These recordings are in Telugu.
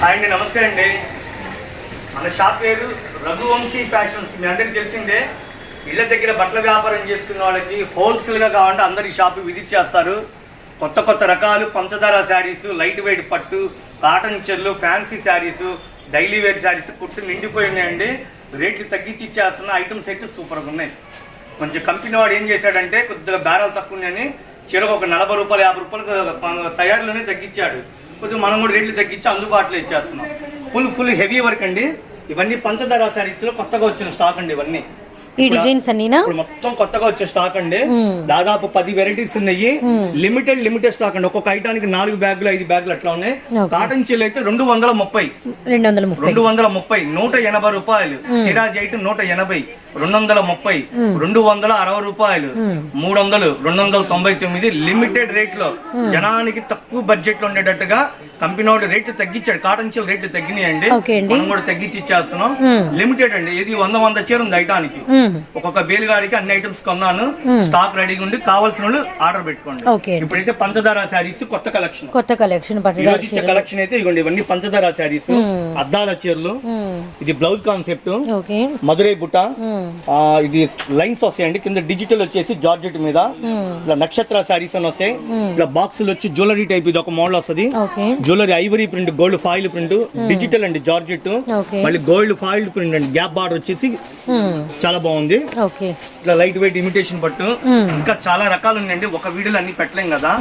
హాయ్ అండి నమస్తే అండి. మన షాప్ పేరు రఘువంశీ ఫ్యాషన్స్. మీ అందరికి తెలిసిందే ఇళ్ళ దగ్గర బట్టల వ్యాపారం చేసుకున్న వాళ్ళకి హోల్సేల్గా కావాలంటే అందరి షాపు విజిట్ చేస్తారు కొత్త కొత్త రకాలు పంచదార శారీస్ లైట్ వెయిట్ పట్టు కాటన్ చెల్లు fancy saris daily wear saris కుట్టు నిండిపోయి ఉన్నాయండి. రేట్లు తగ్గించి ఇచ్చేస్తున్న ఐటమ్స్ అయితే సూపర్గా ఉన్నాయి. కొంచెం కంపెనీ వాడు ఏం చేశాడంటే కొద్దిగా బేరాలు తక్కువ ఉన్నాయని చీరకు ఒక నలభై రూపాయలు యాభై రూపాయలు తయారులోనే తగ్గించాడు. కొద్దిగా మనం కూడా రేట్లు తగ్గించి అందుబాటులో ఇచ్చేస్తున్నాం. ఫుల్ ఫుల్ హెవీ వర్క్ అండి. ఇవన్నీ పంచదార శారీస్లో కొత్తగా వచ్చిన స్టాక్ అండి ఇవన్నీ. ఈ డిజైన్స్ అన్నీనా? ఇప్పుడు మొత్తం కొత్తగా వచ్చే స్టాక్ అండి. దాదాపు పది వెరైటీస్ ఉన్నాయి. లిమిటెడ్ లిమిటెడ్ స్టాక్ అండి. ఒక్కొక్క ఐటానికి నాలుగు బ్యాగులు ఐదు బ్యాగులు అట్లా ఉన్నాయి. కాటన్ చీల్ అయితే రెండు వందల ముప్పై. రెండు వందల ముప్పై. రెండు వందల ముప్పై నూట ఎనభై రూపాయలు. చిరాజ్ అయితే నూట ఎనభై. రెండు వందల ముప్పై రెండు వందల అరవై రూపాయలు. మూడు వందలు రెండు వందల తొంభై తొమ్మిది లిమిటెడ్ రేట్లో జనానికి తక్కువ బడ్జెట్లో ఉండేటట్టుగా కంపెనీ వాడు రేట్లు తగ్గించాడు. కాటన్ చీల రేట్లు తగ్గినాయండి. మనం కూడా తగ్గించి ఇచ్చేస్తున్నాం. లిమిటెడ్ అండి. ఇది వంద వంద చీర ఉంది ఐటానికి. ఒక్కొక్క బేలుగాడికి అన్ని ఐటమ్స్ కొన్నాను. స్టాక్ రెడీగా ఉండి కావాల్సిన వాళ్ళు ఆర్డర్ పెట్టుకోండి. ఇప్పుడైతే పంచదార శారీస్ కొత్త కలెక్షన్. కొత్త కలెక్షన్ ఇచ్చే కలెక్షన్ అయితే ఇవ్వండి. ఇవన్నీ పంచదార శారీస్ అద్దాల చీరలు. ఇది బ్లౌజ్ కాన్సెప్ట్. మధురై బుట్ట. ఇది లైన్స్ వస్తాయండి. కింద డిజిటల్ వచ్చేసి జార్జెట్ మీద. ఇలా నక్షత్ర శారీస్ అని వస్తాయి. ఇలా బాక్సులు వచ్చి జ్యువెలరీ టైప్ ఇది ఒక మోడల్ వస్తది. Jewellery ivory print gold foil print digital అండి జార్జెట్. మళ్ళీ గోల్డ్ ఫాయిల్ ప్రింట్ అండి గ్యాప్ బార్డర్ వచ్చేసి. చాలా బాగుంది. ఇట్లా లైట్ వెయిట్ ఇమిటేషన్ పట్టు. ఇంకా చాలా రకాలు ఉన్నాయండి. ఒక వీడియోలో అన్ని పెట్టలేం కదా.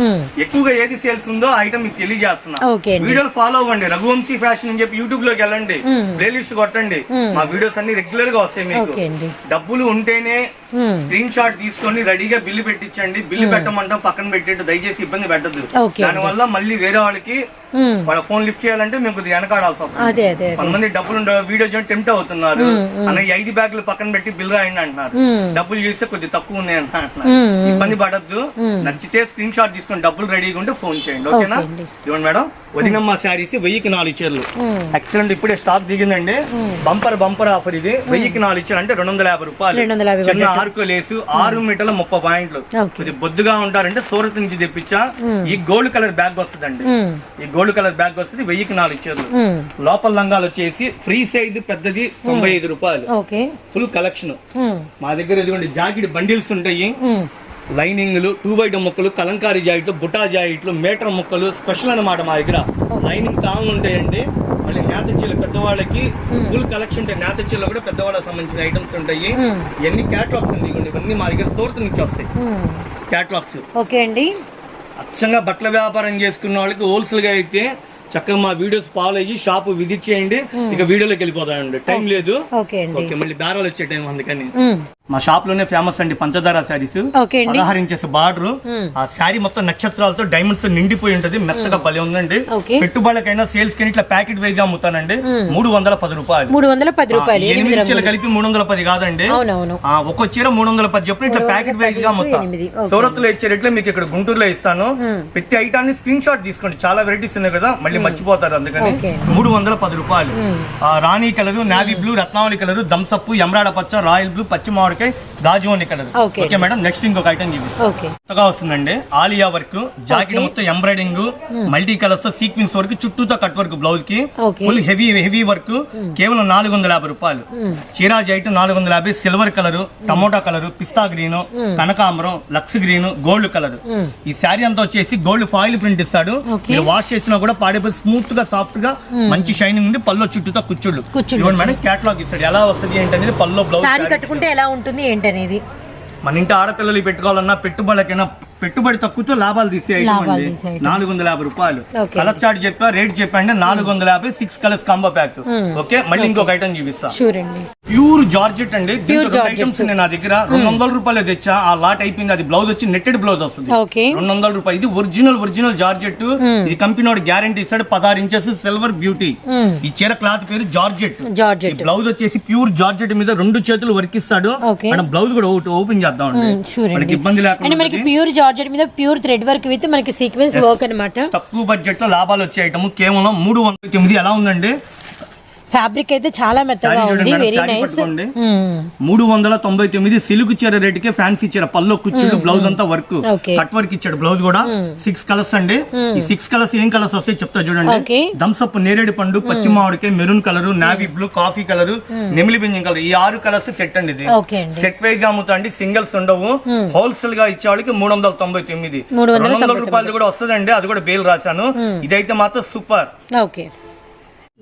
ఎక్కువగా ఏది సేల్స్ ఉందో ఐటమ్ మీకు తెలియజేస్తున్నా. వీడియోలు ఫాలో అవ్వండి. రఘువంశీ ఫ్యాషన్ అని చెప్పి యూట్యూబ్లోకి వెళ్ళండి. ప్లేలిస్ట్ కొట్టండి. మా వీడియోస్ అన్ని రెగ్యులర్గా వస్తాయి మీకు. డబ్బులు ఉంటేనే. స్క్రీన్ షాట్ తీసుకొని రెడీగా బిల్లు పెట్టించండి. బిల్లు పెట్టమంటాం పక్కన పెట్టేట్టు. దయచేసి ఇబ్బంది పెట్టద్దు. ఓకే దాని వల్ల మళ్ళీ వేరే వాళ్ళకి. వాళ్ళ ఫోన్ లిఫ్ట్ చేయాలంటే మేము కొద్దిగా వెనకాడాల్సి వస్తుంది. కొంతమంది డబ్బులు వీడియో చేయడం టెంప్ట్ అవుతున్నారు. అన్న ఐదు బ్యాగులు పక్కన పెట్టి బిల్ రాయండి అంటున్నారు. డబ్బులు చేస్తే కొద్దిగా తక్కువ ఉన్నాయి అంట అంటున్నారు. ఇబ్బంది పడద్దు. నచ్చితే స్క్రీన్ షాట్ తీసుకొని డబ్బులు రెడీగా ఉంటే ఫోన్ చేయండి. ఓకేనా. ఇవ్వండి మేడం. వదినమ్మ శారీస్ వెయ్యికి నాలుగు చీరలు. ఎక్సలెంట్ ఇప్పుడే స్టాక్ దిగిందండి. బంపర్ బంపర్ ఆఫర్ ఇది. వెయ్యికి నాలుగు చీరలు అంటే రెండు వందల యాభై రూపాయలు. చిన్న ఆర్కో లేసు. ఆరు మీటర్ల ముప్పై పాయింట్లు. కొద్దిగా బొద్దుగా ఉంటారంటే సూరత్ నుంచి తెప్పించా. ఈ గోల్డ్ కలర్ బ్యాగ్ వస్తుందండి. ఈ గోల్డ్ కలర్ బ్యాగ్ వస్తుంది వెయ్యికి నాలుగు చీరలు. లోపల లంగాలు వచ్చేసి ఫ్రీ సైజ్ పెద్దది తొంభై ఐదు రూపాయలు. Full collection. మా దగ్గర ఇదిగోండి జాకెట్ బండిల్స్ ఉంటాయి. లైనింగ్లు టూ బైట్ ముక్కలు కలంకారీ జాకెట్లు బుటా జాకెట్లు మీటర్ ముక్కలు స్పెషల్ అన్నమాట మా దగ్గర. లైనింగ్ తాము ఉంటాయండి. మళ్ళీ నేత చీల పెద్దవాళ్ళకి ఫుల్ కలెక్షన్ ఉంటాయి నేత చీల కూడా పెద్దవాళ్ళకి సంబంధించిన ఐటమ్స్ ఉంటాయి. ఇవన్నీ క్యాటలాగ్స్ అండి ఇవన్నీ మా దగ్గర సూరత్ నుంచి వస్తాయి. క్యాటలాగ్స్ ఓకే అండి. అచ్చంగా బట్టల వ్యాపారం చేసుకున్న వాళ్ళకి హోల్సేల్గా అయితే చక్కగా మా వీడియోస్ ఫాలో అయ్యి షాప్ విజిట్ చేయండి. ఇక వీడియోలోకి వెళ్ళిపోతాయండి టైం లేదు. ఓకే మళ్ళీ బేరాలు వచ్చే టైం అందుకని. మా షాప్లోనే ఫేమస్ అండి పంచదార శారీస్ పదహారు ఇంచెస్ బార్డర్ ఆ శారీ మొత్తం నక్షత్రాలతో డైమండ్స్ నిండిపోయి ఉంటది. మెత్తగా భలే ఉందండి. పెట్టుబడులకైనా సేల్స్కి ఇట్లా ప్యాకెట్ వైజ్గా అమ్ముతానండి. మూడు వందల పది రూపాయలు. మూడు వందల పది రూపాయలు. ఎనిమిది చీరలు కలిపి మూడు వందల పది కాదండి. ఒక్కో చీర మూడు వందల పది చొప్పున ఇట్లా ప్యాకెట్ వైజ్గా పది అమ్ముతాం. ఎనిమిది, ఓకే. సూరత్లో ఇచ్చే రేట్లు మీకు ఇక్కడ గుంటూరులో ఇస్తాను. ప్రతి ఐటాన్ని స్క్రీన్ షాట్ తీసుకోండి. చాలా వెరైటీస్ ఉన్నాయి కదా. మళ్ళీ మర్చిపోతారు అందుకని. మూడు వందల పది రూపాయలు. రాణి కలరు నావీ బ్లూ రత్నావళి కలరు దంసప్పు ఎమరాడ పచ్చ రాయల్ బ్లూ పచ్చి మామిడికాయ దాజువని colour okay. Okay madam next ఇంకొక ఐటమ్ కొత్తగా వస్తుందండి. ఆలియా వర్క్ జాకెట్ మొత్తం ఎంబ్రాయిడింగ్ మల్టీ కలర్స్తో సీక్వెన్స్ వర్క్ చుట్టూతో కట్ వర్క్ బ్లౌజ్కి. ఫుల్ హెవీ హెవీ వర్క్ కేవలం నాలుగు వందల యాభై రూపాయలు. చీరా జైట్ నాలుగు వందల యాభై silver colour tomato colour pista green కనకాంబరం లక్స్ గ్రీన్ గోల్డ్ కలర్ ఈ శారీ అంతా వచ్చేసి గోల్డ్ ఫాయిల్ ప్రింట్ ఇస్తాడు. మీరు వాష్ చేసినా కూడా పాడైపోయి స్మూత్గా సాఫ్ట్గా మంచి షైనింగ్ ఉండి పల్లో చుట్టూతో కుచ్చుళ్ళు మేడం క్యాటలాగ్ ఇస్తాడు. ఎలా వస్తుంది ఏంటనేది పల్లో బ్లౌజ్ కట్టుకుంటే ఎలా ఉంటుంది ఏంటనేది? మన ఇంటి ఆడపిల్లలు పెట్టుకోవాలన్నా పెట్టుబడులకైనా పెట్టుబడి తక్కువతో లాభాలు తీసే ఐటమ్ అండి. నాలుగు వందల యాభై రూపాయలు. కలర్ చార్ట్ చెప్పా రేట్ చెప్పండి నాలుగు వందల యాభై six colours combo pack okay? మళ్ళీ ఇంకొక ఐటమ్ చూపిస్తా. ప్యూర్ జార్జెట్ అండి. ఐటమ్స్. ఉన్నాయి నా దగ్గర. రెండు వందల రూపాయలు తెచ్చా. ఆ లాట్ అయిపోయింది. అది బ్లౌజ్ వచ్చి నెట్టెడ్ బ్లౌజ్ వస్తుంది. రెండు వందల రూపాయలు. ఇది ఒరిజినల్ ఒరిజినల్ జార్జెట్. ఇది కంపెనీ వాడు గ్యారంటీ ఇస్తాడు. పదహారు ఇంచెస్ సిల్వర్ బ్యూటీ. ఈ చీర క్లాత్ పేరు జార్జెట్. జార్జెట్. బ్లౌజ్ వచ్చేసి ప్యూర్ జార్జెట్ మీద రెండు చేతులు వర్క్ ఇస్తాడు. ఓకే. మనం బ్లౌజ్ కూడా ఓపెన్ చేద్దాం మనకి ఇబ్బంది లేకుండా మనకి ప్యూర్ జార్జెట్ మీద ప్యూర్ థ్రెడ్ వర్క్ విత్ మనకి సీక్వెన్స్ వర్క్ అన్నమాట. తక్కువ బడ్జెట్లో లాభాలు వచ్చే ఐటమ్ కేవలం మూడు వందల తొమ్మిది. ఎలా ఉందండి? ఫ్యాబ్రిక్ అయితే చాలా మెత్తగా ఉంది మేడం, వెరీ నైస్ పట్టుకోండి. మూడు వందల తొంభై తొమ్మిది సిలుకు చీర రేటుకే ఫ్యాన్సీ చీర పల్లో కుచ్చుడు బ్లౌజ్ అంతా వర్క్. కట్ వర్క్ ఇచ్చాడు బ్లౌజ్ కూడా. సిక్స్ కలర్స్ అండి. ఈ సిక్స్ కలర్స్ ఏం కలర్స్ వస్తాయి చెప్తా చూడండి. దంసప్ నేరేడు పండు పచ్చి మామిడికాయ maroon colour navy blue coffee colour నెమిలి బింజం కలర్ ఈ ఆరు కలర్స్ సెట్ అండి ఇది. అండి. సెట్ వైజ్గా అమ్ముతాండి సింగిల్స్ ఉండవు. హోల్సేల్గా ఇచ్చే వాళ్ళకి మూడు వందల తొంభై తొమ్మిది. రెండు వందల రూపాయలు కూడా వస్తుందండి అది కూడా బేల్ రాశాను. ఇదైతే మాత్రం సూపర్. ఓకే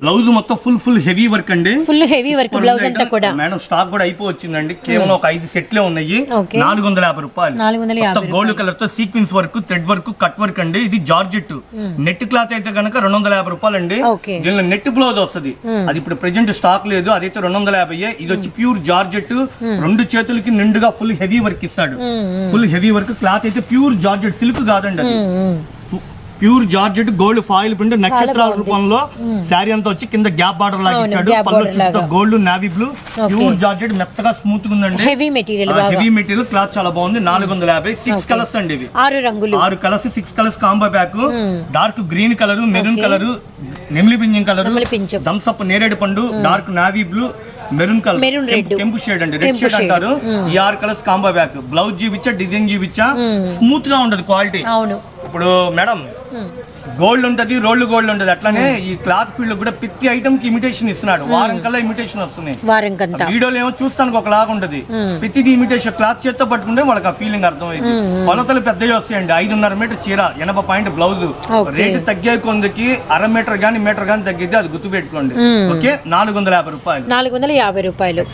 బ్లౌజ్ మొత్తం ఫుల్ ఫుల్ హెవీ వర్క్ అండి. ఫుల్ హెవీ వర్క్ బ్లౌజ్ అంతా. కూడా. మేడం స్టాక్ కూడా అయిపోవచ్చిందండి. కేవలం ఒక ఐదు సెట్లే ఉన్నాయి. నాలుగు వందల యాభై రూపాయలు. నాలుగు వందల యాభై గోల్డ్ కలర్తో sequence work thread work cut work అండి. ఇది జార్జెట్. నెట్ క్లాత్ అయితే కనుక రెండు వందల యాభై రూపాయలు అండి. దీనిలో నెట్ బ్లౌజ్ వస్తుంది. అది ఇప్పుడు ప్రెజెంట్ స్టాక్ లేదు. అదైతే రెండు వందల యాభై ఇది వచ్చి ప్యూర్ జార్జెట్. రెండు చేతులకి నిండుగా ఫుల్ హెవీ వర్క్ ఇస్తాడు. ఫుల్ హెవీ వర్క్ క్లాత్ అయితే ప్యూర్ జార్జెట్ సిల్క్ కాదండి అది. Pure georgette gold foil print నక్షత్రాల రూపంలో శారీ అంతా వచ్చి కింద గ్యాప్ బార్డర్ లాగా ఇచ్చాడు. పళ్ళు చుట్టూ. Gold navy blue pure georgette మెత్తగా స్మూత్ ఉందండి. Heavy material heavy material cloth చాలా బాగుంది. నాలుగు వందల యాభై. సిక్స్ కలర్స్ అండి ఇవి. ఆరు రంగులు. ఆరు colours six colours combo pack dark green colour maroon colour నెమిలి పింజం కలర్. థమ్స్ అప్ నేరేడు పండు dark navy blue maroon colour red. కెంపు షేడ్ అండి. Red shade. అంటారు. ఈ ఆరు కలర్స్ కాంబో ప్యాక్ బ్లౌజ్ చూపించా డిజైన్ చూపించా. స్మూత్గా ఉంటది క్వాలిటీ అవును. ఇప్పుడు మేడం గోల్డ్ ఉంటది రోల్డ్ గోల్డ్ ఉంటది అట్లానే ఈ క్లాత్ ఫీల్డ్ కూడా ప్రతి ఐటమ్కి ఇమిటేషన్ ఇస్తున్నాడు. వారం కల్లా ఇమిటేషన్ వస్తున్నాయి. వీడియోలో ఏమో చూస్తానికి ఒకలాగా ఉంటది. ప్రతిది ఇమిటేషన్ క్లాత్ చేత్తో పట్టుకుంటే వాళ్ళకి ఆ ఫీలింగ్ అర్థమైంది. కొలతలు పెద్దవి వస్తాయండి. ఐదున్నర మీటర్ చీర ఎనభై పాయింట్ బ్లౌజ్. రేటు తగ్గే కొందికి అర మీటర్ గానీ మీటర్ గానీ తగ్గితే అది గుర్తు పెట్టుకోండి. ఓకే? నాలుగు వందల యాభై రూపాయలు. నాలుగు వందల యాభై రూపాయలు.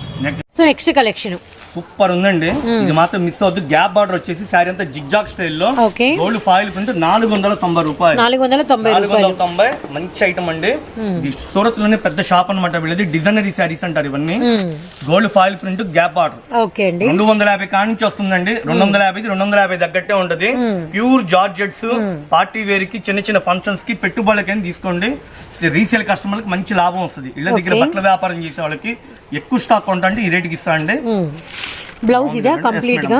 సో నెక్స్ట్ కలెక్షన్ సూపర్ ఉందండి. ఇది మాత్రం మిస్ అవుతుంది గ్యాప్ బార్డర్ వచ్చేసి శారీ అంతా జిగ్జాగ్ స్టైల్లో. ఓకే. గోల్డ్ ఫాయిల్ ప్రింట్ నాలుగు వందల తొంభై రూపాయలు. నాలుగు వందల తొంభై నాలుగు రూపాయలు వందల తొంభై మంచి ఐటమ్ అండి. సూరత్లోనే పెద్ద షాప్ అనమాట వీళ్ళది. డిజైనరీ శారీస్ అంటారు ఇవన్నీ. Gold foil print gap border. Okay అండి. రెండు వందల యాభై కాడి నుంచి వస్తుందండి రెండు వందల యాభై రెండు వందల యాభై తగ్గట్టే ఉంటది. ప్యూర్ జార్జెట్స్ పార్టీ వేర్కి చిన్న చిన్న ఫంక్షన్స్కి పెట్టుబడులకైనా తీసుకోండి. రీసేల్ కస్టమర్లకు మంచి లాభం వస్తుంది. ఇళ్ళ దగ్గర. బట్టల వ్యాపారం చేసే వాళ్ళకి ఎక్కువ స్టాక్ కొంటే ఈ రేటుకి ఇస్తా అండి బ్లౌజ్ ఇదా కంప్లీట్గా.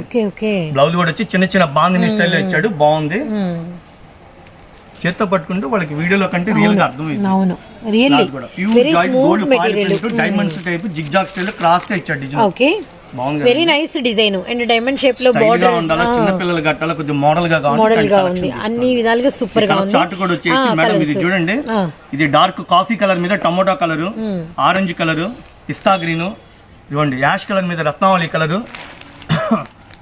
ఓకే ఓకే బ్లౌజ్ కూడా వచ్చి చిన్న చిన్న బాందిని స్టైల్లో ఇచ్చాడు. బాగుంది. చేత్తో పట్టుకుంటే వాళ్ళకి వీడియోలో కంటే రియల్గా అర్థమైంది అవును. Really pure joint gold diamonds type zigzag style క్రాస్గా ఇచ్చాడు design okay very nice design and diamond షేప్లో బార్డర్ చిన్న పిల్లలు కట్టాలా కొద్దిగా మోడల్గా మోడల్గా ఉంది. అన్ని విధాలుగా సూపర్గా ఉంది. చార్ట్ కూడా వచ్చేసి మేడం ఇది. చూడండి. ఇది డార్క్ కాఫీ కలర్ మీద టమోటా కలర్ ఆరెంజ్ కలర్ పిస్తా గ్రీన్ ఇవ్వండి యాష్ కలర్ మీద రత్నావళి కలర్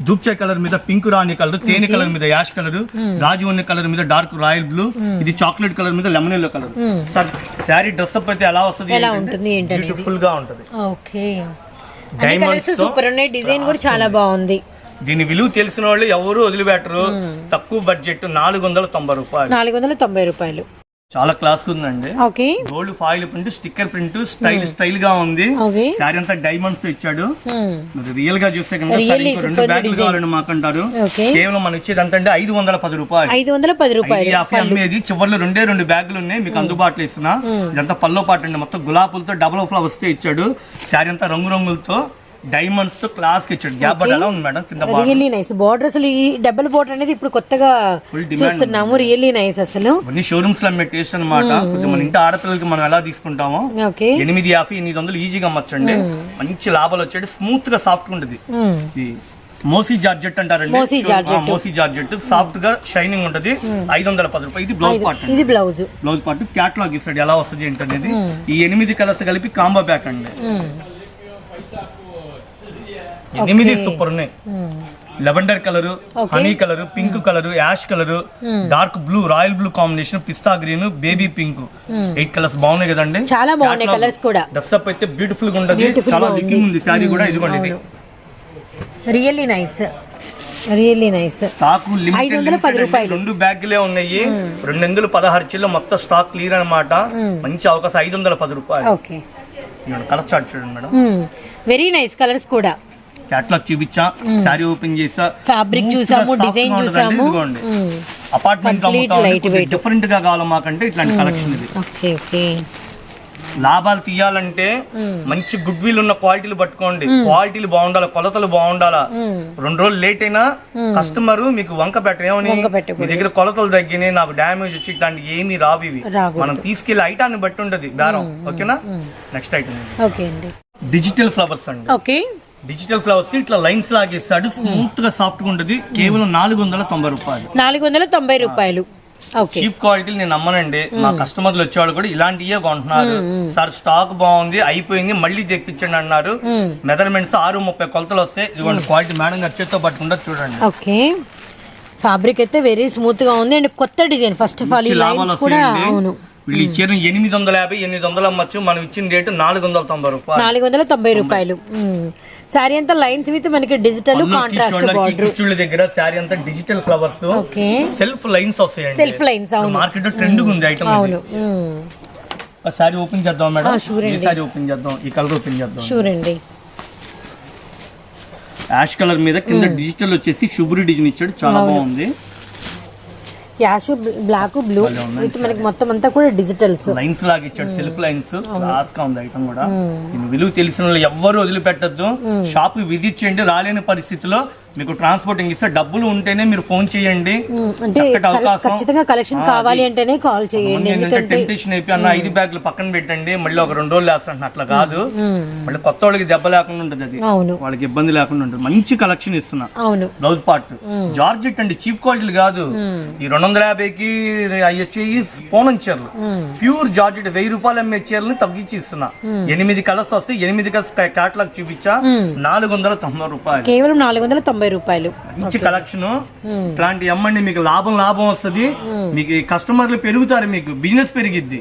దూప్చే కలర్ మీద పింక్ రాణి కలర్ తేనె కలర్ మీద యాష్ కలర్ రాజువన్ని కలర్ మీద డార్క్ రాయల్ బ్లూ ఇది చాక్లెట్ కలర్ మీద lemon yellow colour sir sari dress up అయితే ఎలా వస్తుంది ఎలా ఉంటుంది ఏంటనేది. బ్యూటిఫుల్గా ఉంటది. సూపర్ ఉన్నాయి. డిజైన్ కూడా చాలా బాగుంది. దీని విలువ తెలిసిన వాళ్ళు ఎవరు వదిలిపెట్టరు. తక్కువ బడ్జెట్ నాలుగు వందల తొంభై రూపాయలు. నాలుగు వందల తొంభై రూపాయలు. చాలా క్లాస్ ఉందండి. Okay gold foil print sticker print style స్టైల్గా ఉంది. శారీ అంతా డైమండ్స్ ఇచ్చాడు. Hmm. రియల్గా చూస్తే కనుక రెండు బ్యాగులు. కావాలని మాకంటారు. కేవలం మనం ఇచ్చేది అంత అంటే ఐదు వందల పది రూపాయలు. ఐదు వందల పది ఐదు రూపాయలు యాభై అమ్మేది. చివర్లో రెండే రెండు బ్యాగులు ఉన్నాయి. మీకు అందుబాటులో ఇస్తున్నా. ఇదంతా పల్లో పాట అండి. మొత్తం గులాబులతో డబుల్ ఫ్లవర్స్తో ఇచ్చాడు. శారీ అంతా రంగు రంగులతో డైమండ్స్తో క్లాస్కి ఇచ్చాడు. గ్యాప్ ఎలా ఉంది మేడం కింద రియల్లీ నైస్ బార్డర్ అసలు ఈ డబుల్ బార్డర్ అనేది ఇప్పుడు కొత్తగా చూస్తున్నాము. రియల్లీ నైస్ అసలు. షోరూమ్స్లో అమ్మే టేస్ట్ అనమాట కొంచెం మన ఇంటి ఆడపిల్లలకి మనం ఎలా తీసుకుంటామో. ఓకే ఎనిమిది యాభై ఎనిమిది వందలు ఈజీగా అమ్మచ్చండి. మంచి లాభాలు వచ్చాడు స్మూత్గా సాఫ్ట్గా ఉంటుంది. Hmm. మోసీ జార్జెట్ అంటారండి. మోసీ జార్జెట్. ఆ, మోసీ జార్జెట్. సాఫ్ట్గా షైనింగ్ ఉంటది. ఐదు వందల పది రూపాయలు. ఇది బ్లౌజ్ పార్ట్ ఇది బ్లౌజ్ బ్లౌజ్ పార్ట్ క్యాట్లాగ్ ఇస్తాడు. ఎలా వస్తుంది ఏంటనేది. ఈ ఎనిమిది కలర్స్ కలిపి కాంబో ప్యాక్ అండి. ఎనిమిది సూపర్ ఉన్నాయి. Lavender colour honey colour pink colour ash colour dark blue royal blue combination పిస్తా green baby pink. Eight colours బాగున్నాయి కదండి. చాలా బాగున్నాయి colours కూడా. డ్రెస్ అప్ అయితే బ్యూటిఫుల్గా Beautiful చాలా. లుకింగ్ ఉంది. శారీ కూడా ఇదిగోండి ఇది. Really nice really nice stock ఐదు వందల పది రూపాయలు. రెండు బ్యాగులే ఉన్నాయి. రెండు వందలు పదహారు చిల్ల మొత్తం స్టాక్ క్లియర్ అన్నమాట. మంచి అవకాశం. ఐదు వందల పది రూపాయలు. ఓకే. కలర్ చార్ట్ చూడండి మేడం. వెరీ నైస్ కలర్స్ కూడా. క్యాట్లాగ్ చూపించా శారీ ఓపెన్ చేసా. Fabric చూసాము, design చూసాము. అపార్ట్మెంట్. డిఫరెంట్గా కావాలి మాకంటే ఇట్లాంటి కలెక్షన్ ఇది. Okay okay. లాభాలు తీయాలంటే. మంచి గుడ్ విల్ ఉన్న క్వాలిటీలు పట్టుకోండి. క్వాలిటీలు బాగుండాలి కొలతలు బాగుండాలా. రెండు రోజులు లేట్ అయినా కస్టమర్ మీకు వంక పెట్ట ఏమని? వంక పెట్టకూడదు. మీ దగ్గర కొలతలు తగ్గినాయి నాకు డ్యామేజ్ వచ్చి ఇట్లాంటి ఏమీ రావు ఇవి. మనం తీసుకెళ్ళే ఐటాన్ని బట్టి ఉంటది బేరం. ఓకేనా? నెక్స్ట్ ఐటమ్ డిజిటల్ ఫ్లవర్స్ అండి. ఓకే. డిజిటల్ ఫ్లవర్స్ ఇట్లా లైన్స్ లాగేస్తాడు స్మూత్గా సాఫ్ట్గా ఉంటది. కేవలం నాలుగు వందల తొంభై రూపాయలు. నాలుగు వందల తొంభై రూపాయలు. చీప్ క్వాలిటీలు నేను నమ్మనండి. మా కస్టమర్లు వచ్చేవాళ్ళు కూడా ఇలాంటివే కొంటున్నారు. సార్ స్టాక్ బాగుంది అయిపోయింది మళ్ళీ తెప్పించండి అన్నారు. మెజర్మెంట్స్ ఆరు ముప్పై కొలతలు వస్తాయి ఇదిగోండి క్వాలిటీ మేడం గారు చేత్తో పట్టుకుంటా చూడండి. ఓకే ఫ్యాబ్రిక్ అయితే వెరీ స్మూత్గా ఉంది. అండ్ కొత్త డిజైన్. ఫస్ట్ ఆఫ్ ఆల్ ఈ లైన్స్ కూడా అవును. వీళ్ళు ఇచ్చారు ఎనిమిది వందల యాభై ఎనిమిది వందలు అమ్మచ్చు. మనం ఇచ్చిన రేటు నాలుగు వందల తొంభై రూపాయలు. నాలుగు వందల తొంభై రూపాయలు. శారీ అంతా లైన్స్ విత్ మనకి డిజిటల్ కాంట్రాస్ట్ బార్డర్ కుచ్చుళ్ళ దగ్గర శారీ అంతా digital flowers okay. Self lines వస్తాయండి. సెల్ఫ్ లైన్స్ అవును. మార్కెట్లో ట్రెండ్ ఉంది ఐటమ్ అవును. సారీ ఓపెన్ చేద్దాం మేడం? ఈ. సారీ ఓపెన్ చేద్దాం. ఈ కలర్ ఓపెన్ చేద్దాం. అండి. యాష్ కలర్ మీద కింద డిజిటల్ వచ్చేసి శుభ్రి డిజైన్ ఇచ్చాడు. చాలా బాగుంది. యాష్ బ్లాక్ బ్లూ విత్ మనకి మొత్తం అంతా కూడా డిజిటల్స్. లైన్స్ లాగా ఇచ్చాడు సెల్ఫ్ లైన్స్ లాస్ట్గా ఉంది ఐటమ్ కూడా. విలువ తెలిసిన వాళ్ళు ఎవ్వరు వదిలిపెట్టద్దు. షాప్ విజిట్ చేయండి రాలేని పరిస్థితిలో మీకు ట్రాన్స్పోర్టింగ్ ఇస్తే డబ్బులు ఉంటేనే మీరు ఫోన్ చేయండి. ఖచ్చితంగా కలెక్షన్ కావాలి అంటేనే కాల్ చేయండి. టెంప్టేషన్ అయిపోయి అన్న ఐదు బ్యాగులు పక్కన పెట్టండి మళ్ళీ ఒక రెండు రోజులు వేస్తాంటున్నా అట్లా కాదు. మళ్ళీ కొత్త వాళ్ళకి దెబ్బ లేకుండా ఉంటుంది అది. వాళ్ళకి ఇబ్బంది లేకుండా ఉంటుంది. మంచి కలెక్షన్ ఇస్తున్నా. బ్లౌజ్ పార్ట్ జార్జెట్ అండి చీప్ క్వాలిటీలు కాదు. ఈ రెండు వందల యాభైకి అవి వచ్చి పోనం చీరలు. ప్యూర్ జార్జెట్ వెయ్యి రూపాయలు అమ్మే చీరలని తగ్గించి ఇస్తున్నా. ఎనిమిది కలర్స్ వస్తాయి. ఎనిమిది కలర్స్ క్యాటలాగ్ చూపించా. నాలుగు వందల తొంభై రూపాయలు. కేవలం నాలుగు వందల తొంభై రూపాయలు. మంచి కలెక్షన్. ఇట్లాంటి అమ్మండి మీకు లాభం లాభం వస్తది. మీకు కస్టమర్లు పెరుగుతారు మీకు బిజినెస్ పెరిగిద్ది.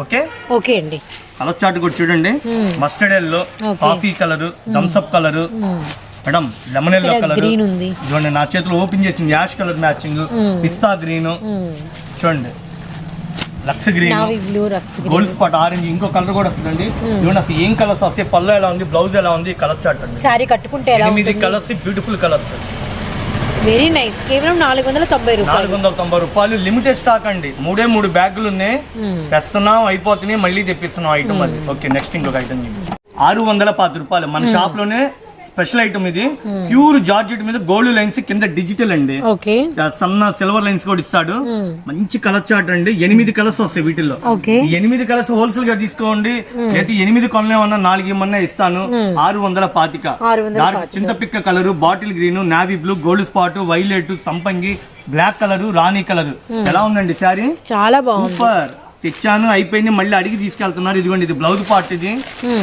ఓకే? ఓకే అండి. కలర్ చార్ట్ కూడా చూడండి. Mustard yellow. Coffee colour Thums Up colour madam lemon yellow colour చూడండి నా చేతిలో ఓపెన్ చేసింది యాష్ కలర్ మ్యాచింగ్ పిస్తా గ్రీన్. చూడండి. లక్స్ గ్రీన్ నావీ బ్లూ రక్స్ గోల్డ్ స్పాట్ ఆరెంజ్ ఇంకో కలర్ కూడా వస్తుందండి. చూడండి అసలు ఏం కలర్స్ వస్తాయి పళ్ళు ఎలా ఉంది బ్లౌజ్ ఎలా ఉంది కలర్ చార్ట్ అండి. శారీ కట్టుకుంటే ఎలా ఎనిమిది ఉంటుంది? Colours beautiful colours. Very nice కేవలం నాలుగు వందల తొంభై నాలుగు రూపాయలు వందల తొంభై రూపాయలు లిమిటెడ్ స్టాక్ అండి. మూడే మూడు బ్యాగులు ఉన్నాయి. తెస్తున్నాం అయిపోతున్నాయి మళ్ళీ తెప్పిస్తున్నాం ఐటమ్ అది. ఓకే నెక్స్ట్ ఇంకొక ఐటమ్ ఆరు వందల పది రూపాయలు. మన షాప్లోనే స్పెషల్ ఐటమ్ ఇది. ప్యూర్ జార్జెట్ మీద గోల్డ్ లైన్స్ కింద డిజిటల్ అండి. సన్న సిల్వర్ లైన్స్ కూడా ఇస్తాడు. మంచి కలర్ చార్ట్ అండి. ఎనిమిది కలర్స్ వస్తాయి వీటిల్లో. ఎనిమిది కలర్స్ హోల్సేల్గా తీసుకోండి అయితే ఎనిమిది కొనలేమన్నా నాలుగు ఇమ్మన్నా ఇస్తాను. ఆరు వందల పాతిక. చింతపిక్క colour bottle green navy blue Gold Spot violet సంపంగి బ్లాక్ కలర్ రాణి కలర్. ఎలా ఉందండి శారీ? చాలా బాగుంది. సూపర్. తెచ్చాను అయిపోయింది మళ్ళీ అడిగి తీసుకెళ్తున్నారు. ఇదిగోండి ఇది బ్లౌజ్ పార్ట్ ఇది.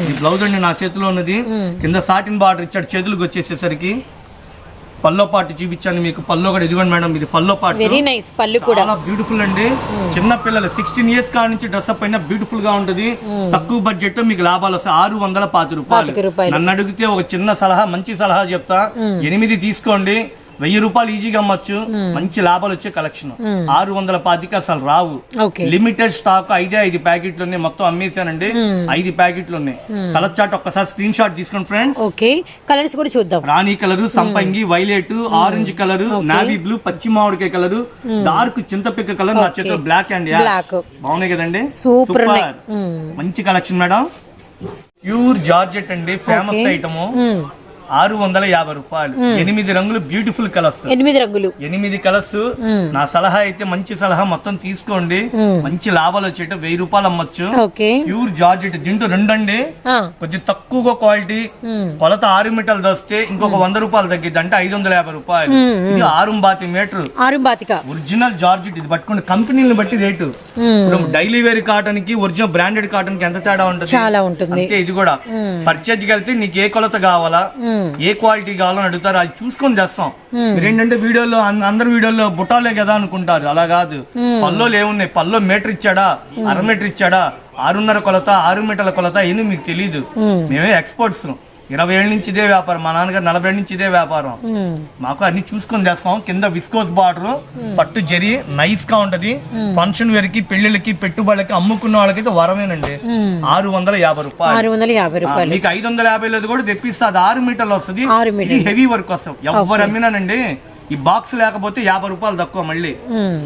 ఇది బ్లౌజ్ అండి నా చేతిలో ఉన్నది. కింద సాటిన్ బార్డర్ ఇచ్చాడు చేతులకు వచ్చేసేసరికి. పల్లో పార్ట్ చూపించాను మీకు. పల్లో కూడా ఇదిగోండి మేడం ఇది పల్లో పార్ట్ వెరీ నైస్ పళ్ళు కూడా. చాలా బ్యూటిఫుల్ అండి. చిన్న పిల్లలు సిక్స్టీన్ ఇయర్స్ కాడ నుంచి డ్రెస్ అప్ అయినా బ్యూటిఫుల్గా ఉంటది. తక్కువ బడ్జెట్తో మీకు లాభాలు వస్తాయి. ఆరు వందల పాతి. రూపాయలు. నన్ను అడిగితే ఒక చిన్న సలహా మంచి సలహా చెప్తా. ఎనిమిది తీసుకోండి. వెయ్యి రూపాయలు ఈజీగా అమ్మచ్చు. మంచి లాభాలు వచ్చే కలెక్షన్ ఆరు వందల పాతిక అసలు రావు. లిమిటెడ్ స్టాక్ ఐదే ఐదు ప్యాకెట్లు ఉన్నాయి. మొత్తం అమ్మేశానండి. ఐదు ప్యాకెట్లు ఉన్నాయి. కలర్ చాట్ ఒక్కసారి స్క్రీన్ షాట్ తీసుకోండి ఫ్రెండ్స్ ఓకే. కలర్స్ కూడా చూద్దాం. రాణి కలర్ సంపంగి violet orange colour navy blue పచ్చి మామిడికాయ కలర్ డార్క్ చింతపిక్క కలర్ నా చేతిలో బ్లాక్ అండ్. బాగున్నాయి కదండి? సూపర్. మంచి కలెక్షన్ మేడం ప్యూర్ జార్జెట్ అండి ఫేమస్. ఐటమ్. ఆరు వందల యాభై రూపాయలు. ఎనిమిది రంగులు బ్యూటిఫుల్ కలర్స్. ఎనిమిది రంగులు. ఎనిమిది కలర్స్. నా సలహా అయితే మంచి సలహా మొత్తం తీసుకోండి. మంచి లాభాలు వచ్చేట వెయ్యి రూపాయలు అమ్మచ్చు. ప్యూర్ జార్జెట్ దీంట్లో రెండండి. కొద్ది తక్కువగా క్వాలిటీ. కొలత ఆరు మీటర్లు దస్తే ఇంకొక వంద రూపాయలు తగ్గిద్ది అంటే ఐదు వందల యాభై రూపాయలు. ఇది ఆరు బాతి మీటర్. ఆరు బాతిక ఒరిజినల్ జార్జెట్. ఇది పట్టుకోండి. కంపెనీని బట్టి రేటు. డైలీ వేర్ కాటన్కి ఒరిజినల్ బ్రాండెడ్ కాటన్కి ఎంత తేడా ఉంటుంది? చాలా ఉంటుంది. అంతే ఇది కూడా. పర్చేజ్ వెళ్తే నీకు ఏ కొలత కావాలా. ఏ క్వాలిటీ కావాలని అడుగుతారు అది చూసుకొని తెస్తాం మీరు ఏంటంటే వీడియోలో అందరు వీడియోలో బుట్టాలే కదా అనుకుంటారు అలా కాదు. పల్లోలు ఏమున్నాయి? పల్లో మీటర్ ఇచ్చాడా? అర మీటర్ ఇచ్చాడా? ఆరున్నర కొలత ఆరు మీటర్ల కొలత ఏంది మీకు తెలియదు మేమే. ఎక్స్పర్ట్స్ ఇరవై ఏళ్ళ నుంచి ఇదే వ్యాపారం మా నాన్నగారు నలభై ఏళ్ళ నుంచి ఇదే వ్యాపారం. మాకు అన్ని చూసుకొని చేస్తాం కింద విస్కోస్ బార్డర్ పట్టు జరి నైస్గా ఉంటది ఫంక్షన్ వేర్కి పెళ్ళిళ్ళకి పెట్టుబడులకి అమ్ముకున్న వాళ్ళకైతే వరమేనండి. ఆరు వందల యాభై రూపాయలు. ఆరు వందల యాభై ఆ, రూపాయలు. మీకు ఐదు వందల యాభై లేదు కూడా తెప్పిస్తా అది ఆరు మీటర్లు వస్తుంది. హెవీ వర్క్ వస్తాం ఎవరు అమ్మినానండి. ఈ బాక్స్ లేకపోతే యాభై రూపాయలు తక్కువ మళ్ళీ.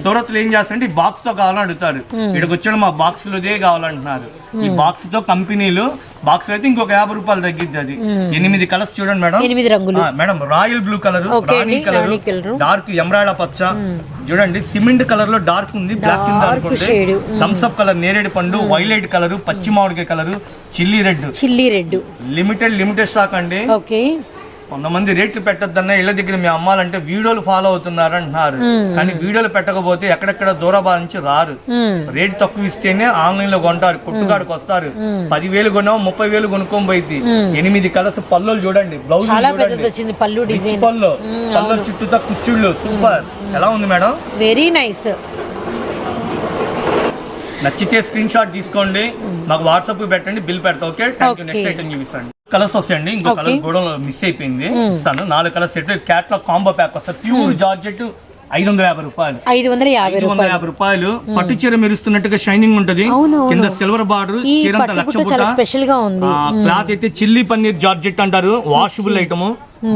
సూరత్లో ఏం చేస్తారంటే ఈ బాక్స్తో కావాలని అడుగుతారు. ఇక్కడికి వచ్చాడు మా బాక్స్ లోదే కావాలంటున్నారు. ఈ బాక్స్తో కంపెనీలు బాక్స్ అయితే ఇంకొక యాభై రూపాయలు తగ్గిద్ది అది. ఎనిమిది కలర్స్ చూడండి మేడం. ఎనిమిది రంగులు. మేడం రాయల్ బ్లూ కలర్ రాణి కలర్. డార్క్ ఎమరాడ పచ్చ. చూడండి సిమెంట్ కలర్లో డార్క్ ఉంది బ్లాక్ కింద Dark అనుకోండి. shade. థమ్స్ అప్ కలర్ నేరేడు పండు వైలెట్ కలర్ పచ్చి మామిడికాయ colour chilli red chilli red limited limited stock అండి. ఓకే. కొంతమంది రేట్లు పెట్టద్దన్న ఇళ్ళ దగ్గర మీ అమ్మాలంటే వీడియోలు ఫాలో అవుతున్నారు అంటున్నారు కానీ వీడియోలు పెట్టకపోతే ఎక్కడెక్కడ దూరబాల నుంచి రారు. రేట్ తక్కువ ఇస్తేనే ఆన్లైన్లో కొంటారు కొట్టుకాడికి వస్తారు. పదివేలు కొన్నావు ముప్పై వేలు కొనుక్కొని పోయింది ఎనిమిది కలర్స్ పళ్ళులు చూడండి బ్లౌజ్ వచ్చింది పళ్ళు పళ్ళు. పళ్ళు చుట్టూతా కుచ్చుళ్ళు. సూపర్. ఎలా ఉంది మేడం? వెరీ నైస్ నచ్చితే స్క్రీన్ షాట్ తీసుకోండి. మాకు వాట్సాప్ పెట్టండి బిల్ పెడతా. Okay? Thank you. Next item చూపిస్తాండి colours వస్తాయండి. ఇంకో. కలర్ కూడా మిస్ అయిపోయింది. ఇస్తాను నాలుగు colours set. Catalogue combo pack వస్తుంది. ప్యూర్ జార్జెట్ ఐదు వందల యాభై రూపాయలు. ఐదు వందల యాభై వందల రూపాయలు యాభై రూపాయలు. పట్టు చీర మెరుస్తున్నట్టుగా షైనింగ్ ఉంటది. కింద సిల్వర్ బార్డర్ చీర స్పెషల్గా ఉంది. క్లాత్ అయితే చిల్లీ పన్నీర్ జార్జెట్ అంటారు. వాషబుల్ ఐటమ్